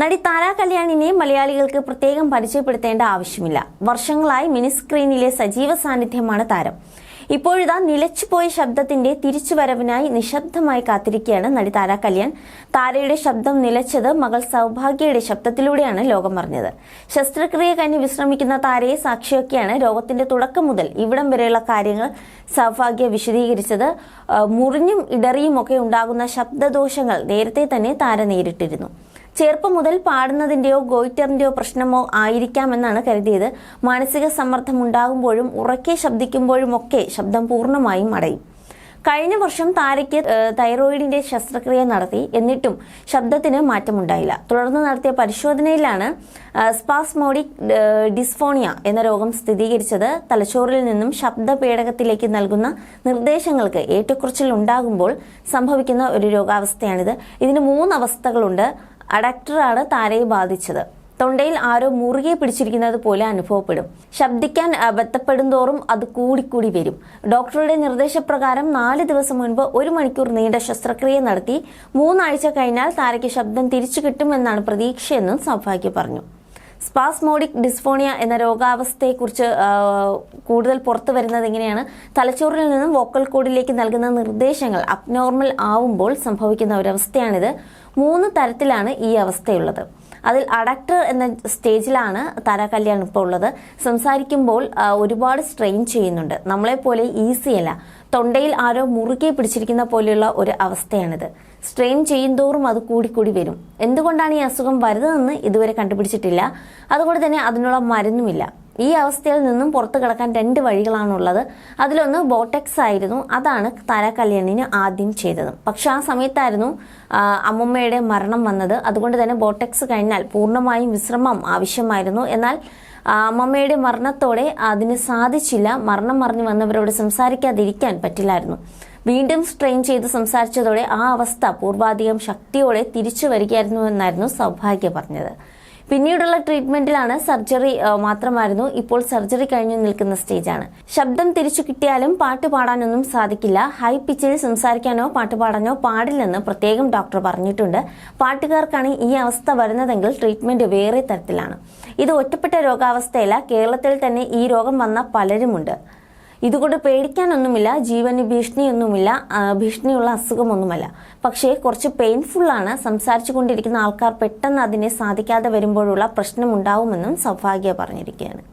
നടി താര കല്യാണിനെ മലയാളികൾക്ക് പ്രത്യേകം പരിചയപ്പെടുത്തേണ്ട ആവശ്യമില്ല. വർഷങ്ങളായി മിനി സ്ക്രീനിലെ സജീവ സാന്നിധ്യമാണ് താരം. ഇപ്പോഴിതാ നിലച്ചുപോയ ശബ്ദത്തിന്റെ തിരിച്ചുവരവിനായി നിശബ്ദമായി കാത്തിരിക്കുകയാണ് നടി താര കല്യാൺ. താരയുടെ ശബ്ദം നിലച്ചത് മകൾ സൗഭാഗ്യയുടെ ശബ്ദത്തിലൂടെയാണ് ലോകം അറിഞ്ഞത്. ശസ്ത്രക്രിയ കഴിഞ്ഞ് വിശ്രമിക്കുന്ന താരയെ സാക്ഷിയൊക്കെയാണ് രോഗത്തിന്റെ തുടക്കം മുതൽ ഇവിടം വരെയുള്ള കാര്യങ്ങൾ സൗഭാഗ്യ വിശദീകരിച്ചത്. മുറിഞ്ഞും ഇടറിയും ഒക്കെ ഉണ്ടാകുന്ന ശബ്ദദോഷങ്ങൾ നേരത്തെ തന്നെ താര നേരിട്ടിരുന്നു. ചെറുപ്പം മുതൽ പാടുന്നതിന്റെയോ ഗോയിറ്ററിന്റെയോ പ്രശ്നമോ ആയിരിക്കാമെന്നാണ് കരുതിയത്. മാനസിക സമ്മർദ്ദം ഉണ്ടാകുമ്പോഴും ഉറക്കെ ശബ്ദിക്കുമ്പോഴും ഒക്കെ ശബ്ദം പൂർണമായും അടയും. കഴിഞ്ഞ വർഷം താരയ്ക്ക് തൈറോയിഡിന്റെ ശസ്ത്രക്രിയ നടത്തി. എന്നിട്ടും ശബ്ദത്തിന് മാറ്റമുണ്ടായില്ല. തുടർന്ന് നടത്തിയ പരിശോധനയിലാണ് സ്പാസ്മോഡിക് ഡിസ്ഫോണിയ എന്ന രോഗം സ്ഥിരീകരിച്ചത്. തലച്ചോറിൽ നിന്നും ശബ്ദ പേടകത്തിലേക്ക് നൽകുന്ന നിർദ്ദേശങ്ങൾക്ക് ഏറ്റക്കുറച്ചിൽ ഉണ്ടാകുമ്പോൾ സംഭവിക്കുന്ന ഒരു രോഗാവസ്ഥയാണിത്. ഇതിന് മൂന്ന് അവസ്ഥകളുണ്ട്. അഡക്ടറാണ് താരയെ ബാധിച്ചത്. തൊണ്ടയിൽ ആരോ മുറുകെ പിടിച്ചിരിക്കുന്നത് പോലെ അനുഭവപ്പെടും. ശബ്ദിക്കാൻ ബന്ധപ്പെടുന്തോറും അത് കൂടിക്കൂടി വരും. ഡോക്ടറുടെ നിർദ്ദേശപ്രകാരം നാല് ദിവസം മുൻപ് ഒരു മണിക്കൂർ നീണ്ട ശസ്ത്രക്രിയ നടത്തി മൂന്നാഴ്ച കഴിഞ്ഞാൽ താരയ്ക്ക് ശബ്ദം തിരിച്ചു കിട്ടുമെന്നാണ് പ്രതീക്ഷയെന്നും സൗഭാഗ്യ പറഞ്ഞു. സ്പാസ്മോഡിക് ഡിസ്ഫോണിയ എന്ന രോഗാവസ്ഥയെക്കുറിച്ച് കൂടുതൽ പുറത്തു വരുന്നത് എങ്ങനെയാണ്? തലച്ചോറിൽ നിന്നും വോക്കൽ കോഡിലേക്ക് നൽകുന്ന നിർദ്ദേശങ്ങൾ അബ്നോർമൽ ആവുമ്പോൾ സംഭവിക്കുന്ന ഒരവസ്ഥയാണിത്. മൂന്ന് തരത്തിലാണ് ഈ അവസ്ഥയുള്ളത്. അതിൽ അഡക്ടർ എന്ന സ്റ്റേജിലാണ് താര കല്യാൺ ഇപ്പോൾ ഉള്ളത്. സംസാരിക്കുമ്പോൾ ഒരുപാട് സ്ട്രെയിൻ ചെയ്യുന്നുണ്ട്. നമ്മളെപ്പോലെ ഈസിയല്ല തൊണ്ടയിൽ ആരോ മുറുകെ പിടിച്ചിരിക്കുന്ന പോലെയുള്ള ഒരു അവസ്ഥയാണിത്. സ്ട്രെയിൻ ചെയ്യുന്തോറും അത് കൂടിക്കൂടി വരും. എന്തുകൊണ്ടാണ് ഈ അസുഖം വരുന്നതെന്ന് ഇതുവരെ കണ്ടുപിടിച്ചിട്ടില്ല. അതുകൊണ്ട് തന്നെ അതിനുള്ള മരുന്നുമില്ല. ഈ അവസ്ഥയിൽ നിന്നും പുറത്തു കിടക്കാൻ രണ്ട് വഴികളാണുള്ളത്. അതിലൊന്ന് ബോട്ടെക്സ് ആയിരുന്നു. അതാണ് താര കല്യാണിന് ആദ്യം ചെയ്തത്. പക്ഷെ ആ സമയത്തായിരുന്നു അമ്മുമ്മയുടെ മരണം വന്നത്. അതുകൊണ്ട് തന്നെ ബോട്ടെക്സ് കഴിഞ്ഞാൽ പൂർണമായും വിശ്രമം ആവശ്യമായിരുന്നു. എന്നാൽ അമ്മമ്മയുടെ മരണത്തോടെ അതിന് സാധിച്ചില്ല. മരണം മറിഞ്ഞു വന്നവരോട് സംസാരിക്കാതിരിക്കാൻ പറ്റില്ലായിരുന്നു. വീണ്ടും സ്ട്രെയിൻ ചെയ്ത് സംസാരിച്ചതോടെ ആ അവസ്ഥ പൂർവാധികം ശക്തിയോടെ തിരിച്ചു വരികയായിരുന്നു എന്നായിരുന്നു സൗഭാഗ്യ പറഞ്ഞത്. പിന്നീടുള്ള ട്രീറ്റ്മെന്റിലാണ് സർജറി മാത്രമായിരുന്നു. ഇപ്പോൾ സർജറി കഴിഞ്ഞു നിൽക്കുന്ന സ്റ്റേജാണ് ശബ്ദം തിരിച്ചു കിട്ടിയാലും പാട്ട് പാടാനൊന്നും സാധിക്കില്ല. ഹൈ പിച്ചിൽ സംസാരിക്കാനോ പാട്ട് പാടാനോ പാടില്ലെന്ന് പ്രത്യേകം ഡോക്ടർ പറഞ്ഞിട്ടുണ്ട്. പാട്ടുകാർക്കാണ് ഈ അവസ്ഥ വരുന്നതെങ്കിൽ ട്രീറ്റ്മെന്റ് വേറെ തരത്തിലാണ്. ഇത് ഒറ്റപ്പെട്ട രോഗാവസ്ഥയല്ല. കേരളത്തിൽ തന്നെ ഈ രോഗം വന്ന പലരുമുണ്ട്. ഇതുകൊണ്ട് പേടിക്കാനൊന്നുമില്ല ജീവന് ഭീഷണിയൊന്നുമില്ല ഭീഷണിയുള്ള അസുഖമൊന്നുമല്ല. പക്ഷേ കുറച്ച് പെയിൻഫുള്ളാണ് സംസാരിച്ചു കൊണ്ടിരിക്കുന്ന ആൾക്കാർ പെട്ടെന്ന് അതിനെ സാധിക്കാതെ വരുമ്പോഴുള്ള പ്രശ്നമുണ്ടാവുമെന്നും സൗഭാഗ്യ പറഞ്ഞിരിക്കുകയാണ്.